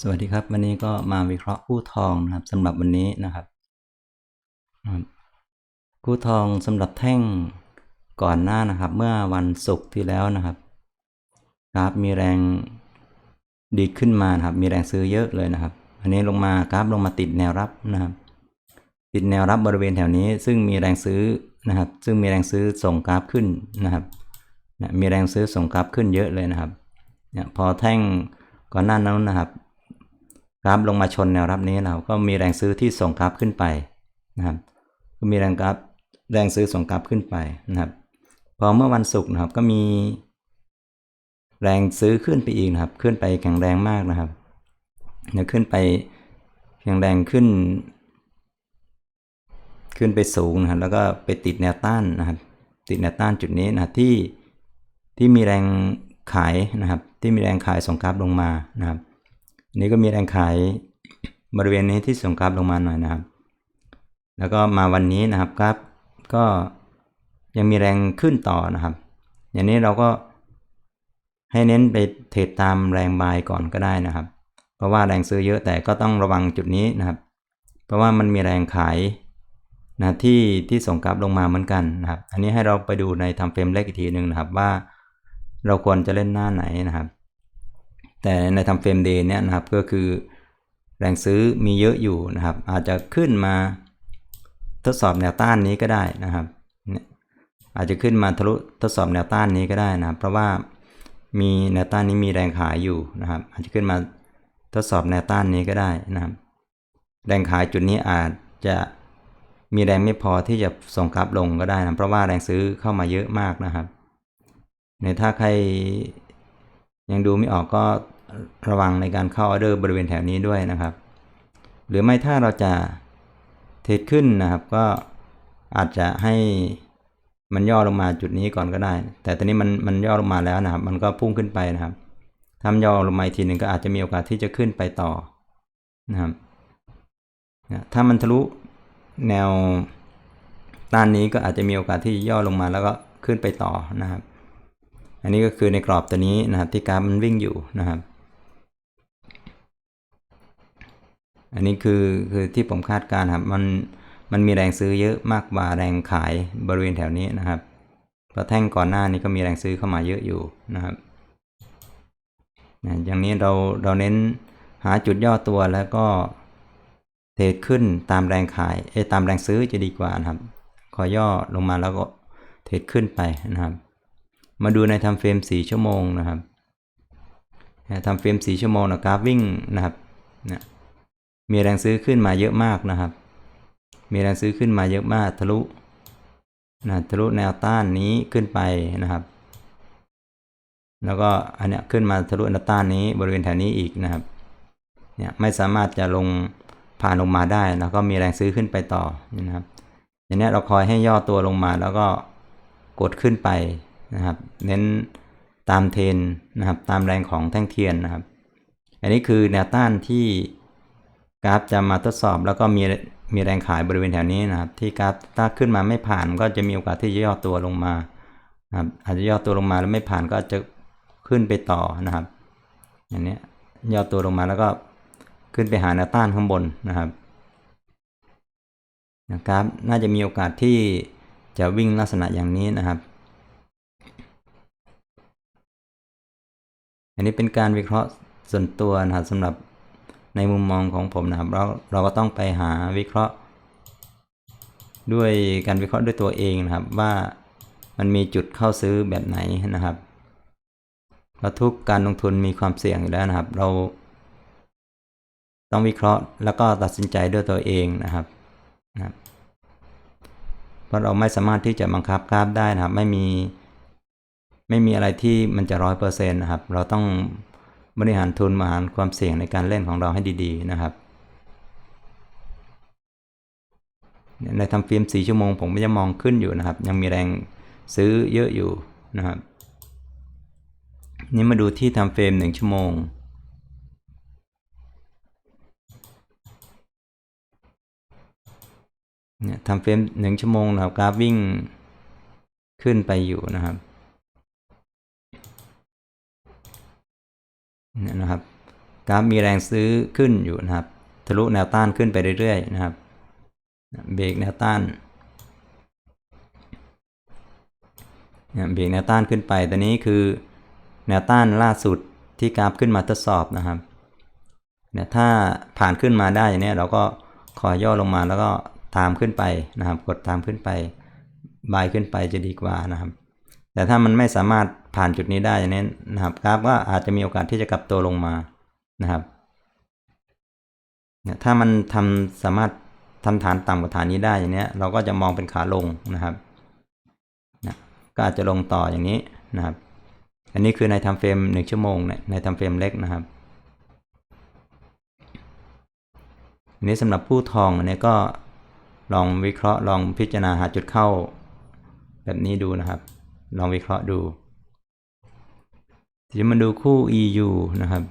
สวัสดีครับ วันนี้ก็มาวิเคราะห์คู่ทองนะครับสำหรับวันนี้นะครับ คู่ทองสำหรับแท่งก่อนหน้านะครับ เมื่อวันศุกร์ที่แล้วนะครับกราฟมีแรงดีดขึ้นมานะครับ มีแรงซื้อเยอะเลยนะครับ อันนี้ลงมากราฟลงมาติดแนวรับนะครับ ติดแนวรับบริเวณแถวนี้ ซึ่งมีแรงซื้อนะครับ ซึ่งมีแรงซื้อส่งกราฟขึ้นนะครับมีแรงซื้อส่งกราฟขึ้นเยอะเลยนะครับพอแท่ง ก่อนหน้านั้นนะครับ กราฟลงมาชนแนวรับนี้เราก็มีแรงซื้อที่ส่งกราฟขึ้นไปนะครับ ก็มีแรงกราฟแรงซื้อส่งกราฟขึ้นไปนะครับพอเมื่อวันศุกร์นะครับก็มี แรงซื้อขึ้นไปอีกนะครับ ขึ้นไปแข็งแรงมากนะครับเนี่ยขึ้นไปแข็งแรงขึ้น ขึ้นไปสูงนะครับ แล้วก็ไปติดแนวต้านนะครับ ติดแนวต้านจุดนี้นะที่ที่มีแรง ขายนะครับที่มีแรงขายส่งกราฟลงมานะครับนนี้ก็มีแรงขายบริเวณนี้ที่ส่งกราฟลงมาหน่อยนะครับ แล้วก็มาวันนี้นะครับกราฟก็ยังมีแรงขึ้นต่อนะครับ อย่างนี้เราก็ให้เน้นไปเทรดตามแรงบายก่อนก็ได้นะครับ เพราะว่าแรงซื้อเยอะแต่ก็ต้องระวังจุดนี้นะครับ เพราะว่ามันมีแรงขายนะที่ที่ส่งกราฟลงมาเหมือนกันนะครับ อันนี้ให้เราไปดูในทำเฟรมเล็กอีกทีหนึ่งนะครับว่า เราควรจะเล่นหน้าไหนนะครับ แต่ในทำเฟรมเดย์เนี่ยนะครับก็คือแรงซื้อมีเยอะอยู่นะครับ อาจจะขึ้นมาทดสอบแนวต้านนี้ก็ได้นะครับ อาจจะขึ้นมาทะลุทดสอบแนวต้านนี้ก็ได้นะครับ เพราะว่ามีแนวต้านนี้มีแรงขายอยู่นะครับ อาจจะขึ้นมาทดสอบแนวต้านนี้ก็ได้นะครับ แรงขายจุดนี้อาจจะมีแรงไม่พอที่จะส่งกลับลงก็ได้นะเพราะว่าแรงซื้อเข้ามาเยอะมากนะครับ ในถ้าใครยังดูไม่ออกก็ระวังในการเข้าออเดอร์บริเวณแถวนี้ด้วยนะครับ หรือไม่ถ้าเราจะเทรดขึ้นนะครับ ก็อาจจะให้มันย่อลงมาจุดนี้ก่อนก็ได้ แต่ตอนนี้มันมันย่อลงมาแล้วนะครับ มันก็พุ่งขึ้นไปนะครับทำย่อลงมาอีกทีหนึ่งก็อาจจะมีโอกาสที่จะขึ้นไปต่อนะครับถ้ามันทะลุแนวต้านนี้ก็อาจจะมีโอกาสที่ย่อลงมาแล้วก็ขึ้นไปต่อนะครับ อันนี้ก็คือในกรอบตัวนี้นะครับที่กราฟมันวิ่งอยู่นะครับ อันนี้คือคือที่ผมคาดการณ์ครับมันมันมีแรงซื้อเยอะมากกว่าแรงขายบริเวณแถวนี้นะครับเพราะแท่งก่อนหน้านี้ก็มีแรงซื้อเข้ามาเยอะอยู่นะครับอย่างนี้เราเราเน้นหาจุดย่อตัวแล้วก็เทรดขึ้นตามแรงขายเอตามแรงซื้อจะดีกว่านะครับคอย่อลงมาแล้วก็เทรดขึ้นไปนะครับ มาดูในทำเฟรม 4 ชั่วโมงนะครับทำเฟรม 4 ชั่วโมงนะกราฟวิ่งนะครับนะมีแรงซื้อขึ้นมาเยอะมากนะครับ มีแรงซื้อขึ้นมาเยอะมากทะลุนะทะลุแนวต้านนี้ขึ้นไปนะครับ แล้วก็อันเนี้ยขึ้นมาทะลุแนวต้านนี้บริเวณแถวนี้อีกนะครับ เนี่ยไม่สามารถจะลงผ่านลงมาได้แล้วก็มีแรงซื้อขึ้นไปต่อนะครับอย่างนี้เราคอยให้ย่อตัวลงมาแล้วก็กดขึ้นไป นะครับ เน้นตามเทนนะครับ ตามแรงของแท่งเทียนนะครับ อันนี้คือแนวต้านที่กราฟจะมาทดสอบแล้วก็มีมีแรงขายบริเวณแถวนี้นะครับ ที่กราฟถ้าขึ้นมาไม่ผ่านก็จะมีโอกาสที่จะย่อตัวลงมานะครับอาจจะย่อตัวลงมาแล้วไม่ผ่านก็จะขึ้นไปต่อนะครับอย่างนี้ย่อตัวลงมาแล้วก็ขึ้นไปหาแนวต้านข้างบนนะครับนะครับ น่าจะมีโอกาสที่จะวิ่งลักษณะอย่างนี้นะครับ อันนี้เป็นการวิเคราะห์ส่วนตัวนะครับสำหรับในมุมมองของผมนะครับเราเราก็ต้องไปหาวิเคราะห์ ด้วยการวิเคราะห์ด้วยตัวเองนะครับ ว่ามันมีจุดเข้าซื้อแบบไหนนะครับเพราะทุกการลงทุนมีความเสี่ยงอยู่แล้วนะครับ เรา ต้องวิเคราะห์แล้วก็ตัดสินใจด้วยตัวเองนะครับนะครับเพราะเราไม่สามารถที่จะบังคับกราฟได้นะครับ ไม่มี ไม่มีอะไรที่มันจะร้อยเปอร์เซ็นต์นะครับ เราต้องบริหารทุนบริหารความเสี่ยงในการเล่นของเราให้ดีๆนะครับ ในทำฟิล์ม4ชั่วโมงผมก็จะมองขึ้นอยู่นะครับ ยังมีแรงซื้อเยอะอยู่นะครับ นี่มาดูที่ทำเฟรม1ชั่วโมงเนี่ยทำเฟรม1ชั่วโมงนะครับกราฟวิ่งขึ้นไปอยู่นะครับ นี่นะครับกราฟมีแรงซื้อขึ้นอยู่นะครับ ทะลุแนวต้านขึ้นไปเรื่อยๆนะครับ เบรกแนวต้านเนี่ยเบรกแนวต้านขึ้นไปตอนนี้คือแนวต้านล่าสุดที่กราฟขึ้นมาทดสอบนะครับเนี่ยถ้าผ่านขึ้นมาได้เนี้ยเราก็ขอย่อลงมาแล้วก็ตามขึ้นไปนะครับ กดตามขึ้นไปบายขึ้นไปจะดีกว่านะครับ แต่ถ้ามันไม่สามารถผ่านจุดนี้ได้อย่างนี้นะครับกราฟก็อาจจะมีโอกาสที่จะกลับตัวลงมานะครับถ้ามันทำสามารถทำฐานต่ำกว่าฐานนี้ได้อย่างเนี้ย เราก็จะมองเป็นขาลงนะครับนะก็อาจจะลงต่ออย่างนี้นะครับ อันนี้คือในทำเฟรมหนึ่งชั่วโมงเนี่ยในทำเฟรมเล็กนะครับอันนี้สำหรับผู้ทองอันนี้ก็ลองวิเคราะห์ลองพิจารณาหาจุดเข้าแบบนี้ดูนะครับ ลองวิเคราะห์ดูทีนี้มาดูคู่ EU นะครับ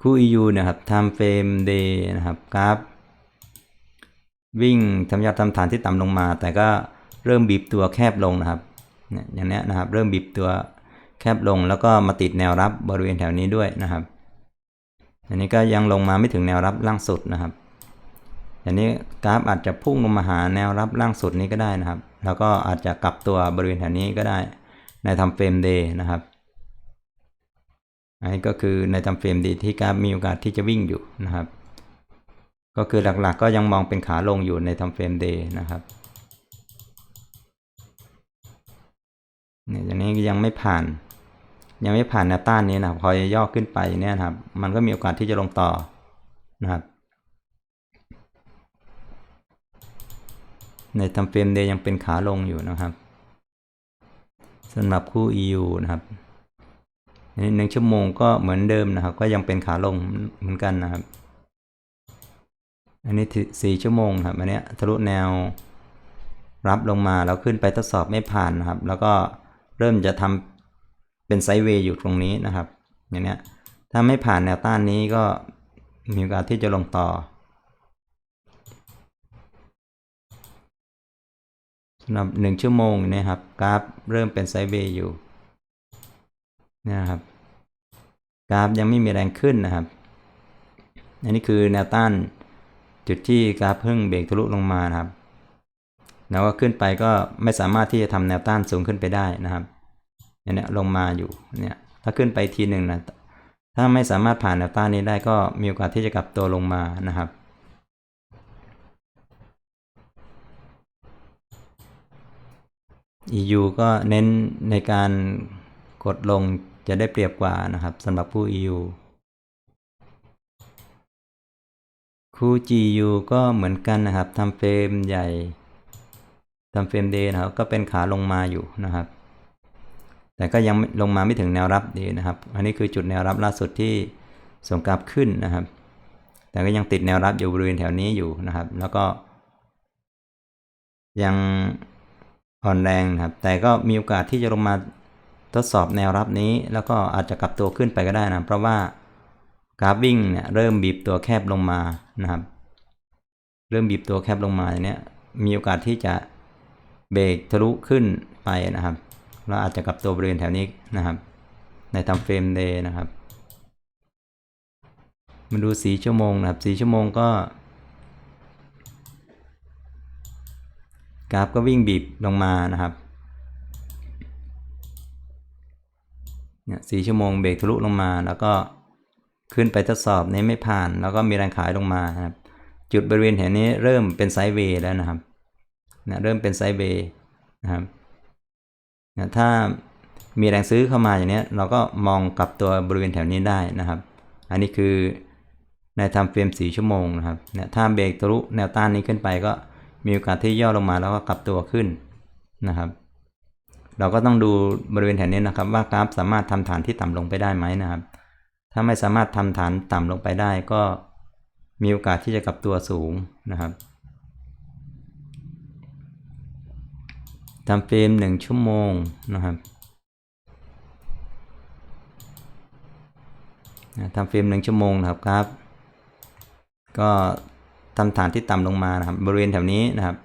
คู่ EU นะครับ time frame day นะครับกราฟวิ่งทำยอดทำฐานที่ต่ำลงมา แต่ก็เริ่มบีบตัวแคบลงนะครับอย่างนี้นะครับ เริ่มบีบตัวแคบลงแล้วก็มาติดแนวรับบริเวณแถวนี้ด้วยนะครับ อันนี้ก็ยังลงมาไม่ถึงแนวรับล่างสุดนะครับอันนี้กราฟอาจจะพุ่งลงมาหาแนวรับล่างสุดนี้ก็ได้นะครับ แล้วก็อาจจะกลับตัวบริเวณแถวนี้ก็ได้ในทำเฟรมเดย์นะครับอันนี้ก็คือในทำเฟรมดีที่กราฟมีโอกาสที่จะวิ่งอยู่นะครับ ก็คือหลักๆก็ยังมองเป็นขาลงอยู่ในทำเฟรมเดย์นะครับเนี่ยอย่างนี้ยังไม่ผ่าน ยังไม่ผ่านแนวต้านนี้นะครับพอย่อขึ้นไปเนี่ยนะครับ มันก็มีโอกาสที่จะลงต่อนะครับ ในทำเฟรมเดย์ยังเป็นขาลงอยู่นะครับสำหรับคู่ EU นะครับในหนึ่งชั่วโมงก็เหมือนเดิมนะครับ ก็ยังเป็นขาลงเหมือนกันนะครับ อันนี้สี่ชั่วโมงครับอันนี้ทะลุแนวรับลงมาแล้วขึ้นไปทดสอบไม่ผ่านนะครับ แล้วก็เริ่มจะทำเป็นไซด์เวย์อยู่ตรงนี้นะครับ อย่างเนี้ยถ้าไม่ผ่านแนวต้านนี้ก็มีโอกาสที่จะลงต่อ สำหรับหนึ่งชั่วโมงนะครับ กราฟเริ่มเป็นไซด์เวย์อยู่นะครับ กราฟยังไม่มีแรงขึ้นนะครับ อันนี้คือแนวต้านจุดที่กราฟเพิ่งเบรกทะลุลงมานะครับ แล้วก็ขึ้นไปก็ไม่สามารถที่จะทำแนวต้านสูงขึ้นไปได้นะครับเนี่ยลงมาอยู่เนี่ยถ้าขึ้นไปทีหนึ่งนะถ้าไม่สามารถผ่านแนวต้านนี้ได้ก็มีโอกาสที่จะกลับตัวลงมานะครับ EU ก็เน้นในการกดลงจะได้เปรียบกว่านะครับสำหรับผู้ EU คู่ GU ก็เหมือนกันนะครับทำเฟรมใหญ่ทำเฟรมเดย์นะครับ ก็เป็นขาลงมาอยู่นะครับ แต่ก็ยังลงมาไม่ถึงแนวรับดีนะครับ อันนี้คือจุดแนวรับล่าสุดที่ส่งกราฟขึ้นนะครับ แต่ก็ยังติดแนวรับอยู่บริเวณแถวนี้อยู่นะครับ แล้วก็ยัง อ่อนแรงนะครับ แต่ก็มีโอกาสที่จะลงมาทดสอบแนวรับนี้ แล้วก็อาจจะกลับตัวขึ้นไปก็ได้นะ เพราะว่ากราฟวิ่งเนี่ยเริ่มบีบตัวแคบลงมานะครับ เริ่มบีบตัวแคบลงมาอย่างเนี้ยมีโอกาสที่จะเบรกทะลุขึ้นไปนะครับแล้วอาจจะกลับตัวบริเวณแถวนี้นะครับ ในทำเฟรมเดย์นะครับ มาดูสีชั่วโมงนะครับสีชั่วโมงก็ กราฟก็วิ่งบีบลงมานะครับเนี่ยสีชั่วโมงเบรกทะลุลงมา แล้วก็ขึ้นไปทดสอบนี้ไม่ผ่าน แล้วก็มีแรงขายลงมาครับ จุดบริเวณแถวนี้เริ่มเป็นไซด์เวย์แล้วนะครับนะเริ่มเป็นไซด์เวย์นะครับนะถ้ามีแรงซื้อเข้ามาอย่างนี้เราก็มองกลับตัวบริเวณแถวนี้ได้นะครับ อันนี้คือในทำเฟรม4ชั่วโมงนะครับเนี่ยถ้าเบรกทะลุแนวต้านนี้ขึ้นไปก็ มีโอกาสที่ย่อลงมาแล้วก็กลับตัวขึ้นนะครับ เราก็ต้องดูบริเวณแถวนี้นะครับ ว่ากราฟสามารถทำฐานที่ต่ำลงไปได้ไหมนะครับ ถ้าไม่สามารถทำฐานต่ำลงไปได้ก็มีโอกาสที่จะกลับตัวสูงนะครับทำเฟรมหนึ่งชั่วโมงนะครับทำเฟรมหนึ่งชั่วโมงนะครับครับก็ ทำฐานที่ต่ำลงมานะครับ บริเวณแถวนี้นะครับ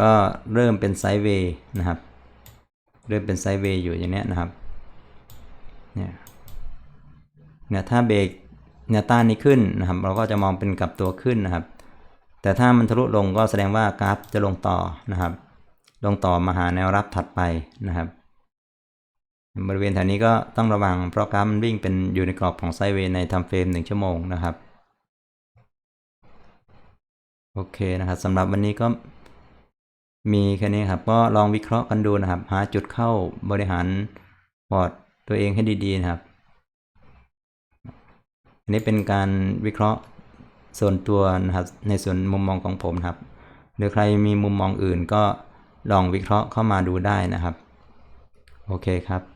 ก็เริ่มเป็นไซด์เวย์นะครับ เริ่มเป็นไซด์เวย์อยู่อย่างนี้นะครับ เนี่ยเนี่ยถ้าเบรกแนวต้านนี้ขึ้นนะครับ เราก็จะมองเป็นกลับตัวขึ้นนะครับ แต่ถ้ามันทะลุลงก็แสดงว่ากราฟจะลงต่อนะครับ ลงต่อมาหาแนวรับถัดไปนะครับบริเวณแถวนี้ก็ต้องระวังเพราะกราฟมันวิ่งเป็นอยู่ในกรอบของไซด์เวย์ในทำเฟรมหนึ่งชั่วโมงนะครับ โอเคนะครับสำหรับวันนี้ก็มีแค่นี้ครับ ก็ลองวิเคราะห์กันดูนะครับ หาจุดเข้าบริหารพอร์ตตัวเองให้ดีๆนะครับ อันนี้เป็นการวิเคราะห์ส่วนตัวนะครับในส่วนมุมมองของผมครับ หรือใครมีมุมมองอื่นก็ลองวิเคราะห์เข้ามาดูได้นะครับ โอเคครับ